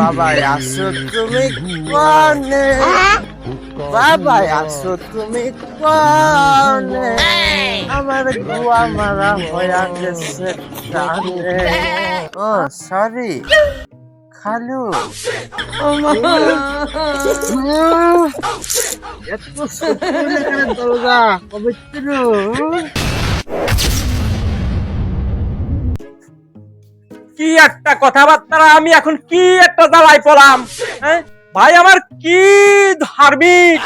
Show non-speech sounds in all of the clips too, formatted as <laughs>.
বাবা আসো তুমি কনে বাবা আসো তুমি কনে আমার গুয়া মারা হয়ে গেছে ও সরি খালু এত সত্যি দরজা পবিত্র কি একটা কথাবার্তা আমি এখন কি একটা জ্বালাই পড়লাম হ্যাঁ? ভাই, আমার কি ধার্মিক?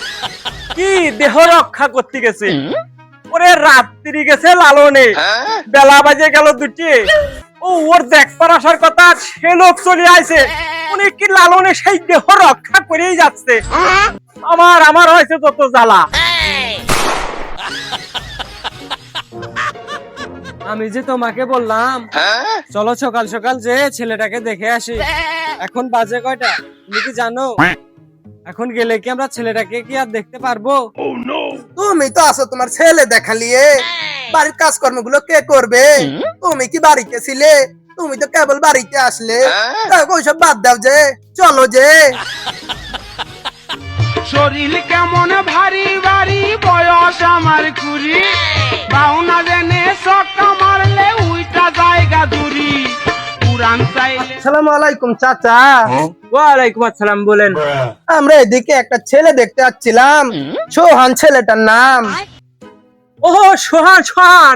কি দেহ রক্ষা করতে গেছে? ওরে রাত্রি গেছে লালনে। বেলা বাজে গেল দুটি। ও, ওর দেখবার আসার কথা, সে লোক চলে আইছে। উনি কি লালনে সেই দেহ রক্ষা করেই যাচ্ছে? আমার আমার হয়েছে যত জ্বালা। আমি যে তোমাকে বললাম চলো সকাল সকাল যে ছেলেটাকে দেখে আসি। এখন বাজে কয়টা? তুমি কি জানো? এখন গেলে কি আমরা ছেলেটাকে কি আর দেখতে পারব? তুমি তো আসো তোমার ছেলে দেখা দেখালিয়ে বাড়ির কাজকর্মগুলো কে করবে? তুমি কি বাড়িতে ছিলে? তুমি তো কেবল বাড়িতে আসলে। তাই ওইসব বাদ দাও যে। চলো যে। শরীর কেমন ভারী ভারী বয়স আমার কুড়ি। বাউনা জেনে সক্কা মারলে উইটা জায়গা দূরি। পুরান চাইলে সালাম আলাইকুম চাচা। ওয়ালাইকুম আসসালাম বলেন। আমরা এদিকে একটা ছেলে দেখতে সোহান ছেলেটার নাম। ও সোহান সোহান।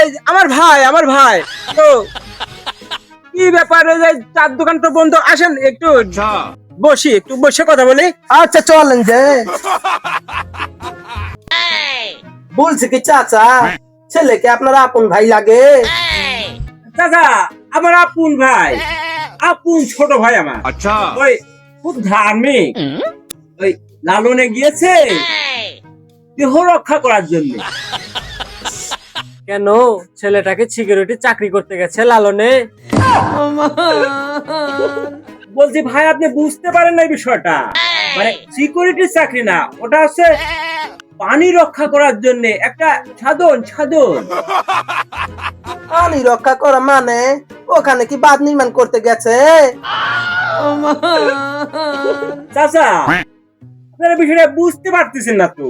এই, আমার ভাই আমার ভাই। তো কি ব্যাপারে যে চার দোকান তো বন্ধ আসেন একটু। বসি একটু বসে কথা বলি। আচ্ছা চলেন যে। বলছি কি চাচা ছেলেকে আপনার আপন ভাই লাগে? দাদা আমার আপুন ভাই। আপুন ছোট ভাই আমার। আচ্ছা। ওই খুব ধার্মিক। ওই লালনে গিয়েছে। দেহ রক্ষা করার জন্য। কেন? ছেলেটাকে সিকিউরিটি চাকরি করতে গেছে লালনে? বলছি ভাই আপনি বুঝতে পারেন না এই বিষয়টা। মানে সিকিউরিটি চাকরি না ওটা হচ্ছে পানি রক্ষা করার জন্য একটা সাধন সাধন পানি রক্ষা করা মানে? ওখানে কি বাঁধ নির্মাণ করতে গেছে? চাচা আপনারা বিষয়টা বুঝতে পারতেছেন না তো।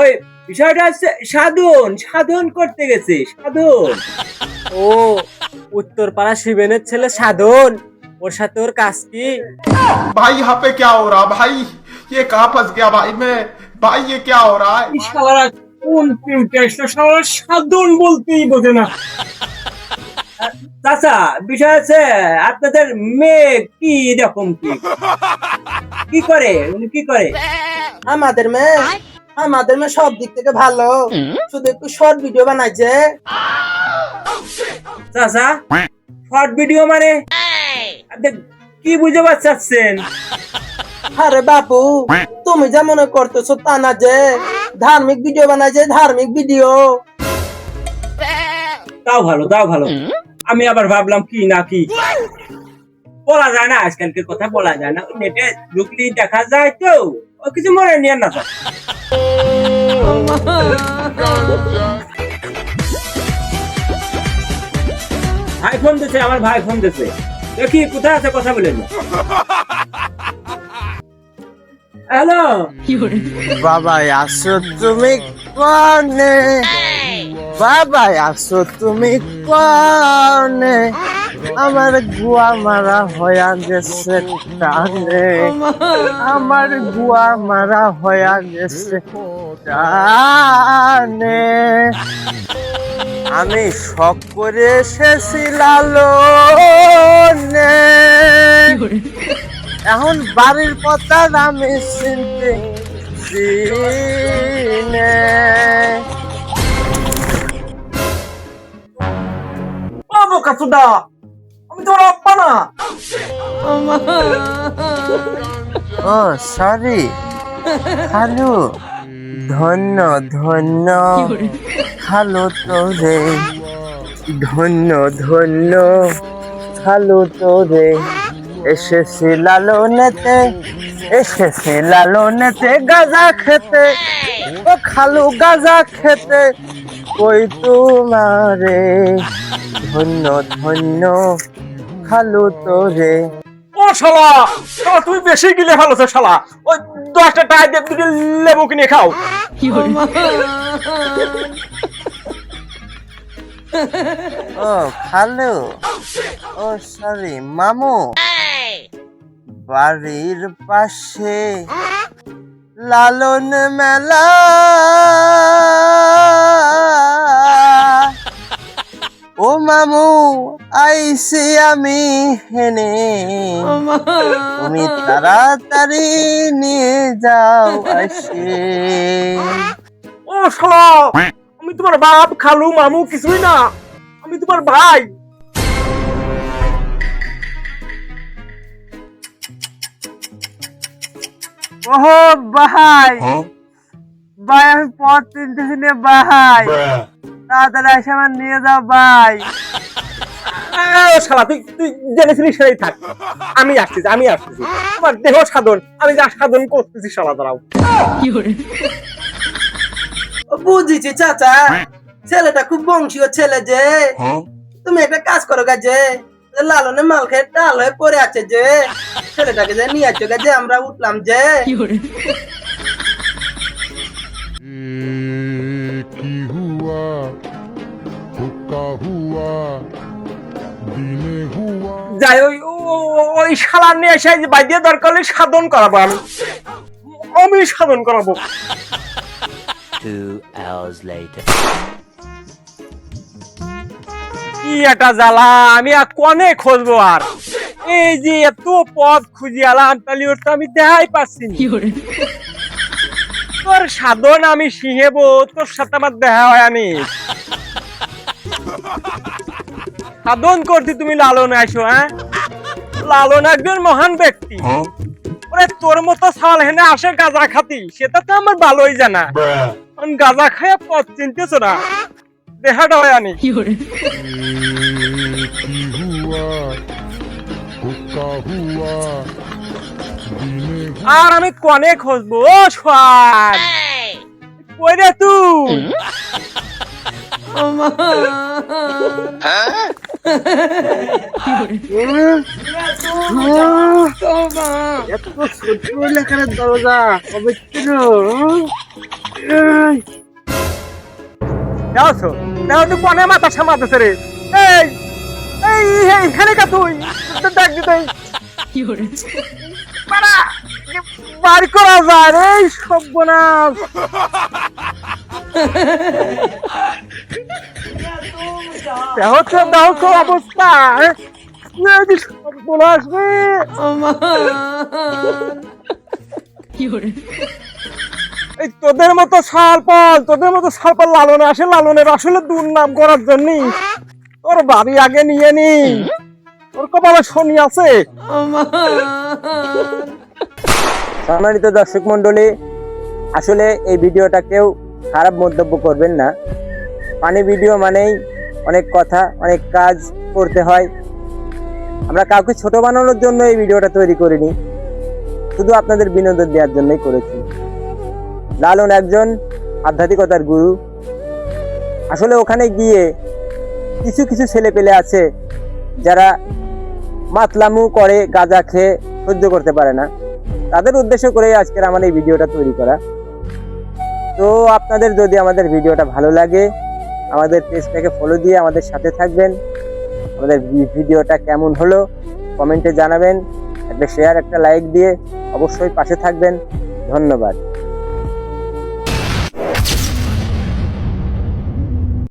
ওই বিষয়টা হচ্ছে সাধন সাধন করতে গেছে সাধন। ও উত্তরপাড়া শিবেনের ছেলে সাধন? ওর সাথে ওর কাজ কি भाई यहाँ पे क्या हो रहा भाई ये कहाँ फंस गया भाई मैं भाई ये क्या हो रहा है এই শালারা কোন প্রিন্টার শালারা সাধন বলতেই বোঝে না চাচা বিষয় আছে আপনাদের মেয়ে কি রকম কি কি করে উনি কি করে আমাদের মেয়ে আমাদের মেয়ে সব দিক থেকে ভালো শুধু একটু শর্ট ভিডিও বানাইছে চাচা শর্ট ভিডিও মানে আপনি কি বুঝে পারছেন আরে বাপু তুমি যা মনে করতেছো তা না যে ধার্মিক ভিডিও বানাইছে ধার্মিক ভিডিও তাও ভালো তাও ভালো। আমি আবার ভাবলাম কি না কি। বলা যায় না আজকালকে কথা বলা যায় না। নেটে ঢুকলি দেখা যায় তো ও কিছু মনে নিয়ে না তো। ভাই ফোন দিছে আমার ভাই ফোন দিছে। দেখি, কোথায় আছে কথা বলেন হ্যালো? বাবা আসো তুমি কনে? বাবা আসো তুমি কনে? আমার গুয়া মারা হয়া গেছে টানে। আমার গুয়া মারা হয়া গেছে টানে। আমি শখ করে এসেছি লালনে। এখন বাড়ির পথা আমি চিনতে চিনে। ও বোকা সুদা আমি তোমার আব্বা না। ও সরি ধন্য ধন্য। খালু তোরে। ধন্য ধন্য। খালু তোরে। এসেছি লালনেতে এসেছি লালনেতে গাজা খেতে। ও খালু গাজা খেতে। কই তোমারে? ধন্য ধন্য। খালু তোরে। ও শালা শালা তুমি বেশি গিলে ফেলোছো শালা। ওই দশটা টাকা দিয়ে দুটো লেবু কিনে খাও। <laughs> ও খালু ও সরি মামু বাড়ির পাশে লালন মেলা। ও মামু আইসি আমি হেনে। তুমি তাড়াতাড়ি নিয়ে যাও আসে ও তোমার বাপ খালু মামু কিছুই না। আমি তোমার ভাই। ওহো ভাই ভাই আমি পথ চিনতেছি না ভাই তাড়াতাড়ি এসে আমার নিয়ে যাও ভাই শালা তুই তুই জেনেছিলি সেটাই থাক। আমি আসতেছি আমি আসতেছি তোমার দেহ সাধন আমি যা সাধন করতেছি শালা দাঁড়াও। বুঝেছি চাচা। হ্যাঁ। ছেলেটা খুব বংশীয় ছেলে যে। হ্যাঁ। তুমি একটা কাজ করো গাজে লালনে মাল খেয়ে ডাল হয়ে পড়ে আছে যে। ছেলেটাকে যে নিয়ে আছো যে আমরা উঠলাম যে। কি হুয়া? হুয়া? দিনে হুয়া? যাই ওই ওই নিয়ে এসে বাইদিয়ে দরকার হলে সাধন করাবো আমি। আমি সাধন করাবো। Two hours later. কি একটা জ্বালা আমি আর কনে খুঁজবো আর? এই যে এত পথ খুঁজি আলাম তাহলে ওর তো আমি দেখাই পাচ্ছি না। তোর সাধন আমি শিহেবো তোর সাথে আমার দেখা হয় আমি। সাধন করতে তুমি লালন আসো হ্যাঁ? লালন একজন মহান ব্যক্তি। তোর মতো সাল হেনে আসে গাঁজা খাতি, সেটা তো আমার ভালোই জানা। গাঁজা খায় পথ চিনতেছ না। হয় আনি। আর আমি কনে খুঁজবো ও কই রে তুই? হ্যাঁ? যাওছো দেখো তুই কনে মাথা সামাতেছে রে এই এই কা তুই দেখ তুই পারা বার করা যায় রে সর্বনাশ তো দেখো অবস্থা যে সর্বনাশ এই তোদের মতো সালপাল তোদের মতো সালপাল লালনে আসে, লালনের আসলে দুর্নাম করার জন্য। তোর বাড়ি আগে নিয়ে নি। তোর কপালে শনি আছে। সম্মানিত দর্শক মন্ডলী আসলে এই ভিডিওটা কেউ খারাপ মন্তব্য করবেন না। পানি ভিডিও মানেই অনেক কথা, অনেক কাজ করতে হয়। আমরা কাউকে ছোট বানানোর জন্য এই ভিডিওটা তৈরি করিনি। শুধু আপনাদের বিনোদন দেওয়ার জন্যই করেছি। লালন একজন আধ্যাত্মিকতার গুরু। আসলে ওখানে গিয়ে কিছু কিছু ছেলে পেলে আছে যারা মাতলামু করে, গাঁজা খেয়ে সহ্য করতে পারে না। তাদের উদ্দেশ্য করে আজকের আমার এই ভিডিওটা তৈরি করা। তো আপনাদের যদি আমাদের ভিডিওটা ভালো লাগে আমাদের পেজটাকে ফলো দিয়ে আমাদের সাথে থাকবেন। আমাদের ভিডিওটা কেমন হলো কমেন্টে জানাবেন। একটা শেয়ার একটা লাইক দিয়ে অবশ্যই পাশে থাকবেন। ধন্যবাদ।